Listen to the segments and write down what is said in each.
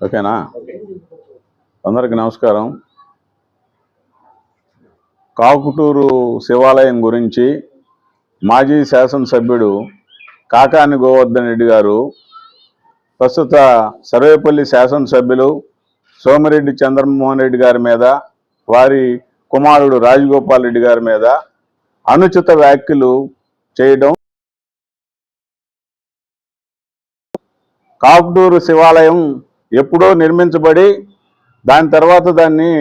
ఓకేనా? అందరికి నమస్కారం. కాకుటూరు శివాలయం గురించి మాజీ శాసనసభ్యుడు కాకాని గోవర్ధన్ రెడ్డి గారు ప్రస్తుత సర్వేపల్లి శాసనసభ్యులు సోమిరెడ్డి చంద్రమోహన్ రెడ్డి గారి మీద వారి కుమారుడు రాజగోపాల్ రెడ్డి గారి మీద అనుచిత వ్యాఖ్యలు చేయడం కాపుడూరు శివాలయం ఎప్పుడో నిర్మించబడి దాని తర్వాత దాన్ని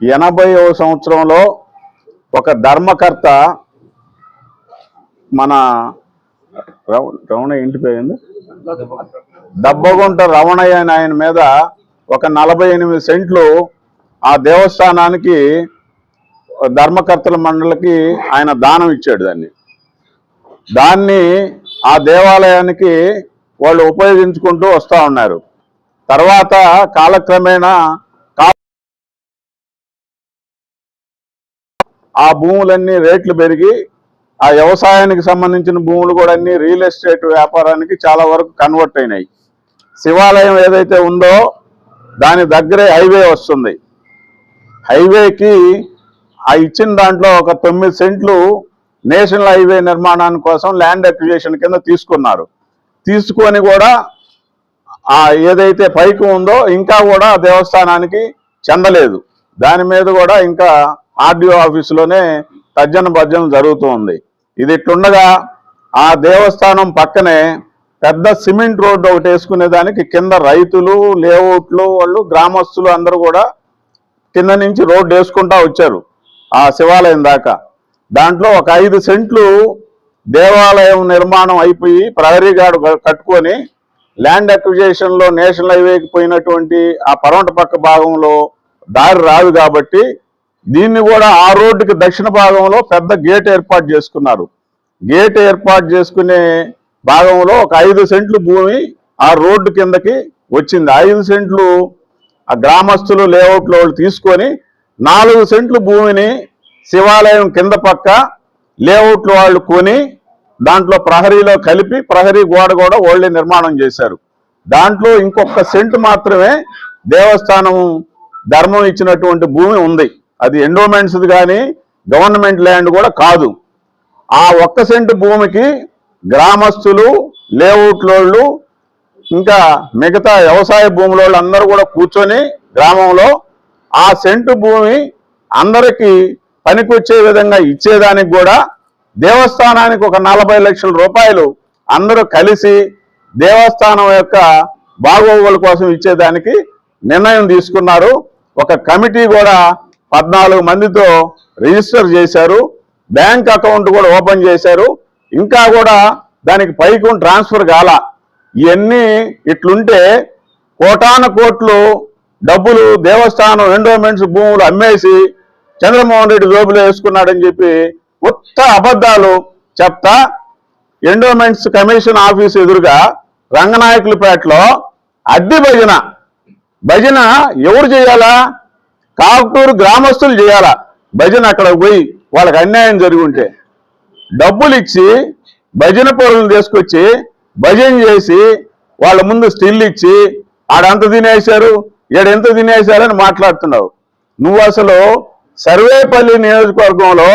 ఎనభైవ సంవత్సరంలో ఒక ధర్మకర్త మన రమణ ఇంటి పేరు దబ్బగుంట రమణయ్య అని ఆయన మీద ఒక నలభై ఎనిమిది సెంట్లు ఆ దేవస్థానానికి ధర్మకర్తల మండలికి ఆయన దానం ఇచ్చాడు దాన్ని. దాన్ని ఆ దేవాలయానికి వాళ్ళు ఉపయోగించుకుంటూ వస్తూ ఉన్నారు. తర్వాత కాలక్రమేణా ఆ భూములన్నీ రేట్లు పెరిగి ఆ వ్యవసాయానికి సంబంధించిన భూములు కూడా అన్ని రియల్ ఎస్టేట్ వ్యాపారానికి చాలా వరకు కన్వర్ట్ అయినాయి. శివాలయం ఏదైతే ఉందో దాని దగ్గరే హైవే వస్తుంది. హైవేకి ఆ ఇచ్చిన దాంట్లో ఒక తొమ్మిది సెంట్లు నేషనల్ హైవే నిర్మాణాని కోసం ల్యాండ్ అక్విజేషన్ కింద తీసుకున్నారు. తీసుకొని కూడా ఆ ఏదైతే పైకి ఉందో ఇంకా కూడా దేవస్థానానికి చెందలేదు. దాని మీద కూడా ఇంకా ఆర్డీఓ ఆఫీసులోనే తర్జన భర్జన జరుగుతూ ఉంది. ఇది ఇట్లుండగా ఆ దేవస్థానం పక్కనే పెద్ద సిమెంట్ రోడ్డు ఒకటి వేసుకునేదానికి కింద రైతులు లేఅవుట్లు వాళ్ళు గ్రామస్తులు అందరూ కూడా కింద నుంచి రోడ్డు వేసుకుంటా వచ్చారు ఆ శివాలయం దాకా. దాంట్లో ఒక ఐదు సెంట్లు దేవాలయం నిర్మాణం అయిపోయి ప్రహరీ గార్డు కట్టుకొని ల్యాండ్ అక్విజేషన్లో నేషనల్ హైవేకి పోయినటువంటి ఆ పరమట పక్క భాగంలో దారి రాదు కాబట్టి దీన్ని కూడా ఆ రోడ్డుకి దక్షిణ భాగంలో పెద్ద గేట్ ఏర్పాటు చేసుకున్నారు. గేట్ ఏర్పాటు చేసుకునే భాగంలో ఒక ఐదు సెంట్లు భూమి ఆ రోడ్డు కిందకి వచ్చింది. ఐదు సెంట్లు ఆ గ్రామస్తులు లేఅవుట్లో వాళ్ళు తీసుకొని నాలుగు సెంట్లు భూమిని శివాలయం కింద పక్క లేఅవుట్లు వాళ్ళు కొని దాంట్లో ప్రహరీలో కలిపి ప్రహరీ గోడ కూడా వాళ్ళే నిర్మాణం చేశారు. దాంట్లో ఇంకొక సెంటు మాత్రమే దేవస్థానం ధర్మం ఇచ్చినటువంటి భూమి ఉంది. అది ఎండోమెంట్స్ కానీ గవర్నమెంట్ ల్యాండ్ కూడా కాదు. ఆ ఒక్క సెంటు భూమికి గ్రామస్తులు లేఅవుట్లోళ్ళు ఇంకా మిగతా వ్యవసాయ భూముల అందరూ కూడా కూర్చొని గ్రామంలో ఆ సెంటు భూమి అందరికీ పనికొచ్చే విధంగా ఇచ్చేదానికి కూడా దేవస్థానానికి ఒక నలభై లక్షల రూపాయలు అందరూ కలిసి దేవస్థానం యొక్క బాగోగుల కోసం ఇచ్చేదానికి నిర్ణయం తీసుకున్నారు. ఒక కమిటీ కూడా పద్నాలుగు మందితో రిజిస్టర్ చేశారు. బ్యాంక్ అకౌంట్ కూడా ఓపెన్ చేశారు. ఇంకా కూడా దానికి పైకి ట్రాన్స్ఫర్ కాల. ఇవన్నీ ఇట్లుంటే కోటాన కోట్లు డబ్బులు దేవస్థానం ఎండోమెంట్స్ భూములు అమ్మేసి చంద్రమోహన్ రెడ్డి జోబులో వేసుకున్నాడని చెప్పి ఉత్త అబద్ధాలు చెప్తా ఎండోమెంట్స్ కమిషన్ ఆఫీస్ ఎదురుగా రంగనాయకులపేటలో అద్దె భజన. భజన ఎవరు చేయాలా? కాకుటూరు గ్రామస్తులు చేయాలా? భజన అక్కడ పోయి వాళ్ళకి అన్యాయం జరిగి ఉంటే డబ్బులు ఇచ్చి భజన పొరలు తీసుకొచ్చి భజన చేసి వాళ్ళ ముందు స్టిల్ ఇచ్చి ఆడంత తినేశారు ఈడెంత తినేశారని మాట్లాడుతున్నావు. నువ్వు అసలు సర్వేపల్లి నియోజకవర్గంలో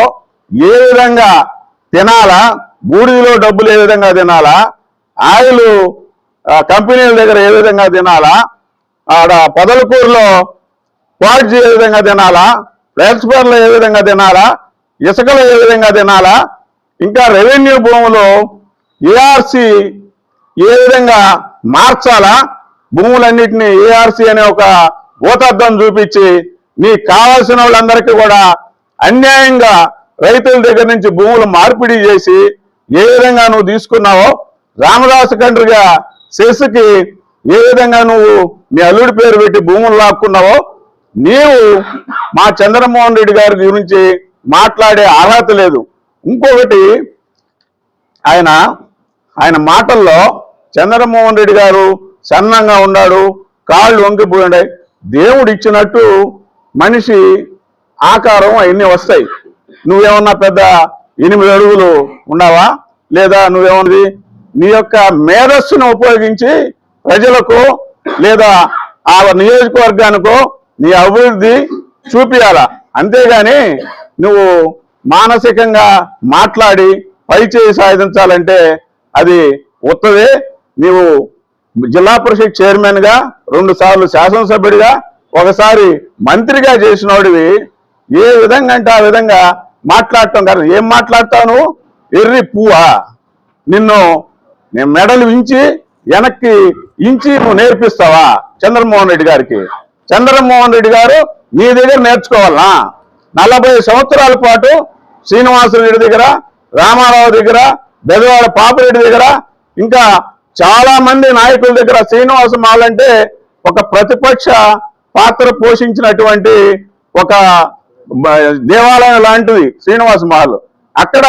ఏ విధంగా తినాలా? బూడిదలో డబ్బులు ఏ విధంగా తినాలా? ఆయిల్ కంపెనీల దగ్గర ఏ విధంగా తినాలా? ఆడ పొదలకూరులో క్వాలిటీ ఏ విధంగా తినాలా? ట్రాన్స్ఫర్లో ఏ విధంగా తినాలా? ఇసుకలో ఏ విధంగా తినాలా? ఇంకా రెవెన్యూ భూములు ఏఆర్సి ఏ విధంగా మార్చాలా? భూములన్నింటినీ ఏఆర్సి అనే ఒక భూతద్దం చూపించి నీకు కావాల్సిన వాళ్ళందరికీ కూడా అన్యాయంగా రైతుల దగ్గర నుంచి భూములు మార్పిడి చేసి ఏ విధంగా నువ్వు తీసుకున్నావో రామదాసు కండ్రిగా శిశుకి ఏ విధంగా నువ్వు నీ అల్లుడి పేరు పెట్టి భూములు లాక్కున్నావో నీవు మా చంద్రమోహన్ రెడ్డి గారి గురించి మాట్లాడే అర్హత లేదు. ఇంకొకటి ఆయన ఆయన మాటల్లో చంద్రమోహన్ రెడ్డి గారు సన్నంగా ఉన్నాడు కాళ్ళు వంగిపోయి దేవుడు ఇచ్చినట్టు మనిషి ఆకారం అవన్నీ వస్తాయి. నువ్వేమన్నా పెద్ద ఎనిమిది అడుగులు ఉన్నావా? లేదా నువ్వేమన్నది నీ యొక్క మేధస్సును ఉపయోగించి ప్రజలకు లేదా ఆ నియోజకవర్గానికో నీ అభివృద్ధి చూపియాల? అంతేగాని నువ్వు మానసికంగా మాట్లాడి పై చేయి సాధించాలంటే అది ఉత్తదే నీవు జిల్లా పరిషత్ చైర్మన్గా రెండుసార్లు శాసనసభ్యుడిగా ఒకసారి మంత్రిగా చేసినోడివి ఏ విధంగా అంటే ఆ విధంగా మాట్లాడటం కాదు. ఏం మాట్లాడతావు నువ్వు ఎర్రి పువ్వా. నిన్ను నేను మెడలు ఇంచి వెనక్కి ఇంచి నువ్వు నేర్పిస్తావా? చంద్రమోహన్ రెడ్డి గారికి. చంద్రమోహన్ రెడ్డి గారు నీ దగ్గర నేర్చుకోవాలనా? నలభై సంవత్సరాల పాటు శ్రీనివాసరెడ్డి దగ్గర రామారావు దగ్గర బెదవాడ పాపిరెడ్డి దగ్గర ఇంకా చాలా మంది నాయకుల దగ్గర శ్రీనివాస మాలంటే ఒక ప్రతిపక్ష పాత్ర పోషించినటువంటి ఒక దేవాలయం లాంటిది శ్రీనివాస మహల్. అక్కడ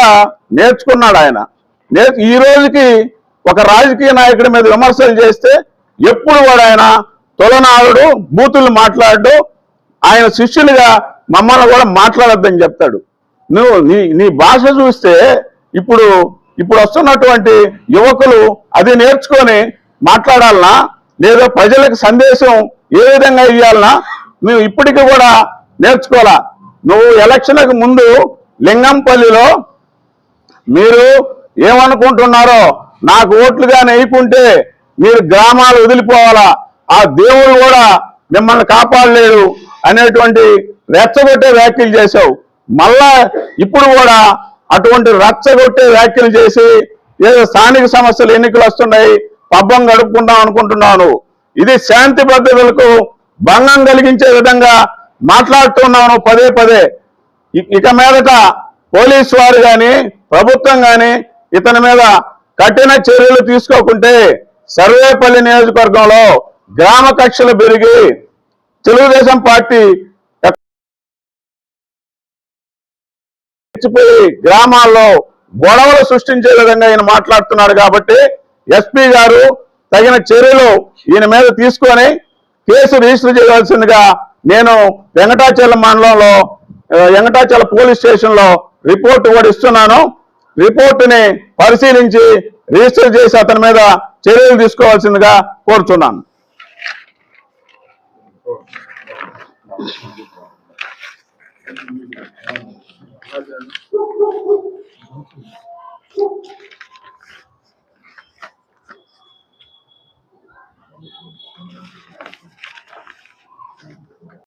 నేర్చుకున్నాడు ఆయన. నే- ఈ రోజుకి ఒక రాజకీయ నాయకుడి మీద విమర్శలు చేస్తే ఎప్పుడు కూడా ఆయన తొలనాడు బూతులు మాట్లాడు ఆయన శిష్యులుగా మమ్మల్ని కూడా మాట్లాడొద్దని చెప్తాడు. నువ్వు నీ నీ భాష చూస్తే ఇప్పుడు ఇప్పుడు వస్తున్నటువంటి యువకులు అది నేర్చుకొని మాట్లాడాలనా? లేదా ప్రజలకు సందేశం ఏ విధంగా ఇవ్వాలన్నా నువ్వు ఇప్పటికీ కూడా నేర్చుకోవాలా? నువ్వు ఎలక్షన్కి ముందు లింగంపల్లిలో మీరు ఏమనుకుంటున్నారో నాకు ఓట్లుగా వేయకుంటే మీరు గ్రామాలు వదిలిపోవాలా? ఆ దేవుడు కూడా మిమ్మల్ని కాపాడలేడు అనేటువంటి రెచ్చగొట్టే వ్యాఖ్యలు చేశావు. మళ్ళా ఇప్పుడు కూడా అటువంటి రెచ్చగొట్టే వ్యాఖ్యలు చేసి ఏదో స్థానిక సమస్యలు ఎన్నికలు వస్తున్నాయి పబ్బం గడుపుకుందాం అనుకుంటున్నాను. ఇది శాంతి భద్రతలకు భంగం కలిగించే విధంగా మాట్లాడుతున్నాను పదే పదే. ఇక మీదట పోలీసు వారు కానీ ప్రభుత్వం కానీ ఇతని మీద కఠిన చర్యలు తీసుకోకుంటే సర్వేపల్లి నియోజకవర్గంలో గ్రామ కక్షలు పెరిగి తెలుగుదేశం పార్టీ గ్రామాల్లో గొడవలు సృష్టించే విధంగా ఆయన మాట్లాడుతున్నాడు కాబట్టి ఎస్పీ గారు తగిన చర్యలు ఈయన మీద తీసుకొని కేసు రిజిస్టర్ చేయవలసిందిగా నేను వెంకటాచలం మండలంలో వెంకటాచల పోలీస్ స్టేషన్లో రిపోర్ట్ కూడా ఇస్తున్నాను. రిపోర్టుని పరిశీలించి రిజిస్టర్ చేసి అతని మీద చర్యలు తీసుకోవాల్సిందిగా కోరుతున్నాను